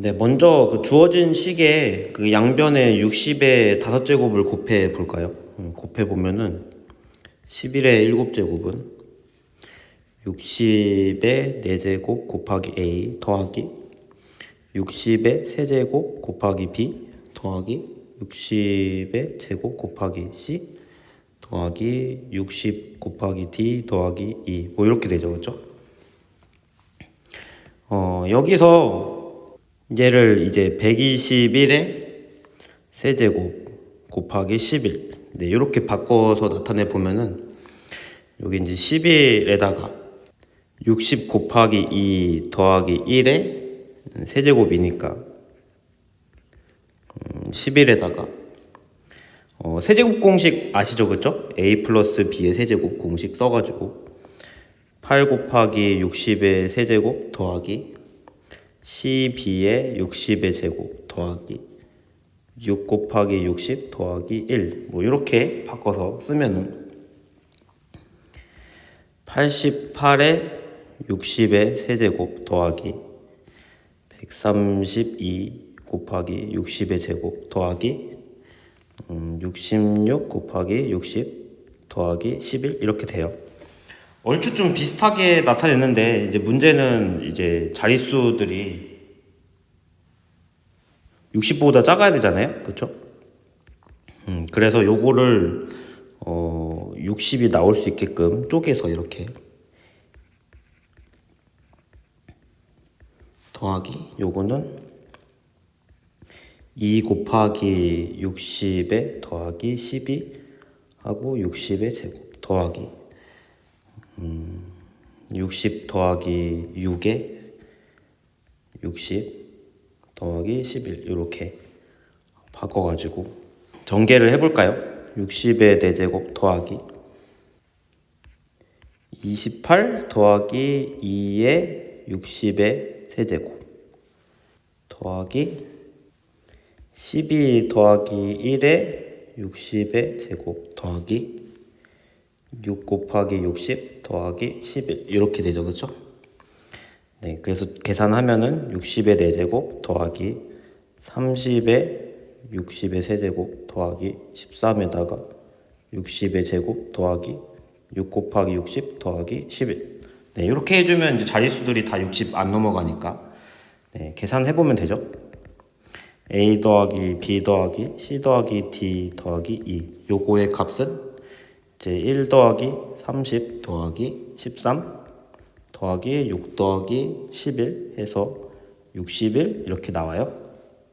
네, 먼저 그 주어진 식에 그 양변에 60의 5제곱을 곱해 볼까요? 음, 곱해 보면은 11의 7제곱은 60의 4제곱 곱하기 a 더하기 60의 세제곱 곱하기 b 더하기 60의 제곱 곱하기 c 더하기 60 곱하기 d 더하기 2 뭐 이렇게 되죠, 그렇죠? 어, 여기서 얘를 이제 121의 세제곱 곱하기 11 네, 이렇게 바꿔서 나타내 보면은 여기 이제 11에다가 60 곱하기 2 더하기 1의 세제곱이니까 음, 11에다가 어, 세제곱 공식 아시죠 그죠? a 플러스 b의 세제곱 공식 써가지고 8 곱하기 60의 세제곱 더하기 12의 60의 제곱 더하기 6 곱하기 60 더하기 1 뭐 이렇게 바꿔서 쓰면은 88의 60의 세제곱 더하기 132 곱하기 60의 제곱 더하기 음, 66 곱하기 60 더하기 11 이렇게 돼요. 얼추 좀 비슷하게 나타냈는데 이제 문제는 이제 자릿수들이 60보다 작아야 되잖아요. 그렇죠? 음, 그래서 요거를 어 60이 나올 수 있게끔 쪼개서 이렇게 더하기 요거는 2 곱하기 60에 더하기 12 하고 60의 제곱 더하기 음, 60 더하기 6에 60 더하기 11 이렇게 바꿔가지고 전개를 해볼까요? 60의 4제곱 더하기 28 더하기 2의 60의 세제곱 더하기 12 더하기 1의 60의 제곱 더하기 6 곱하기 60 더하기 11 이렇게 되죠. 그렇죠? 네 그래서 계산하면은 60의 4제곱 더하기 30의 60의 세제곱 더하기 13에다가 60의 제곱 더하기 6 곱하기 60 더하기 11 네, 이렇게 해주면 이제 자릿수들이 다 60 안 넘어가니까. 네, 계산해보면 되죠? A 더하기 b 더하기 c 더하기 d 더하기 2 요거의 값은 이제 1 더하기 30 더하기 13 더하기 6 더하기 11 해서 61 이렇게 나와요